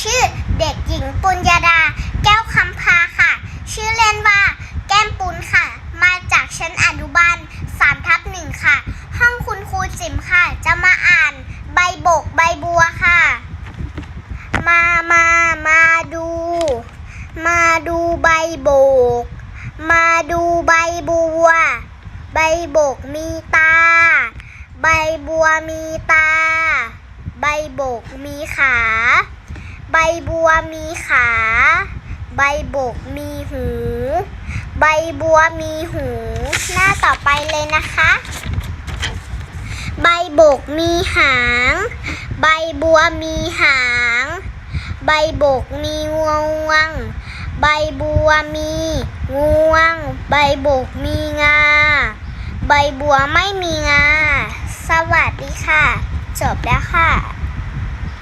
ชื่อเด็กหญิงปุญญาดา แก้วคำพาค่ะ ชื่อเล่นว่า แก้มปุนค่ะ มาจากชั้นอนุบาล3ทับหนึ่งค่ะ ห้องคุณครูจิ๋มค่ะ จะมาอ่านใบบกใบบัวค่ะ มามามาดู มาดูใบบก มาดูใบบัว ใบบกมีตา ใบบัวมีตา ใบบกมีขา ใบบัวมีขา ใบบกมีหู ใบบัวมีหู หน้าต่อไปเลยนะคะ ใบบกมีหาง ใบบัวมีหาง ใบบกมีงวง ใบบัวมีงวง ใบบกมีงา ใบบัวไม่มีงา สวัสดีค่ะ จบแล้วค่ะ